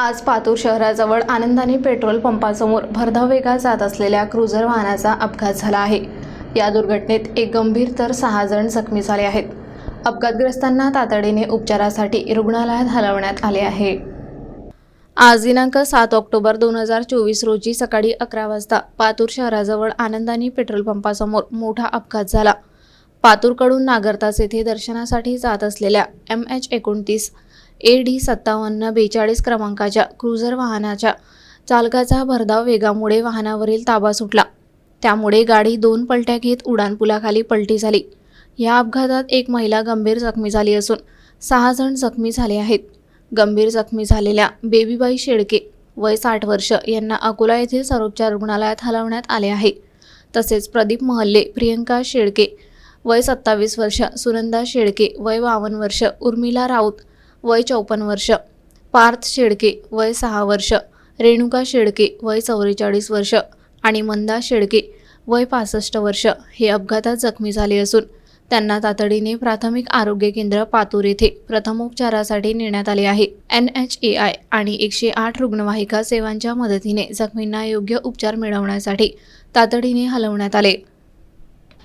आज पातूर शहराजवळ आनंदाने पेट्रोल पंपासमोर भरधाव वेगात जात असलेल्या क्रुझर वाहनाचा अपघात झाला आहे. या दुर्घटनेत एक गंभीर तर सहा जण जखमी झाले आहेत. अपघातग्रस्तांना तातडीने उपचारासाठी रुग्णालयात हलवण्यात आले आहे. आज दिनांक सात ऑक्टोबर दोन हजार चोवीस रोजी सकाळी अकरा वाजता पातूर शहराजवळ आनंदानी पेट्रोल पंपासमोर मोठा अपघात झाला. पातूरकडून नागरतास येथे दर्शनासाठी जात असलेल्या एम एच एकोणतीस ए डी सत्तावन्न बेचाळीस क्रमांकाच्या क्रुझर वाहनाच्या चालकाचा भरधाव वेगामुळे वाहनावरील ताबा सुटला. त्यामुळे गाडी दोन पलट्या घेत उड्डाणपुलाखाली पलटी झाली. या अपघातात एक महिला गंभीर जखमी झाली असून सहा जण जखमी झाले आहेत. गंभीर जखमी झालेल्या बेबीबाई शेळके वय साठ वर्ष यांना अकोला येथील सर्वोपचार रुग्णालयात हलवण्यात आले आहे. तसेच प्रदीप महल्ले प्रियंका शेळके वय सत्तावीस वर्ष सुनंदा शेळके वय बावन्न वर्ष उर्मिला राऊत वय चौपन्न वर्ष. पार्थ शेळके वय सहा वर्ष. रेणुका शेळके वय चौवेचाळीस वर्ष. आणि मंदा शेळके वय पासष्ट वर्ष. हे अपघातात जखमी झाले असून त्यांना तातडीने प्राथमिक आरोग्य केंद्र पातूर येथे प्रथमोपचारासाठी नेण्यात आले आहे. एन एच ए आय आणि एकशे आठ रुग्णवाहिका सेवांच्या मदतीने जखमींना योग्य उपचार मिळवण्यासाठी तातडीने हलवण्यात आले.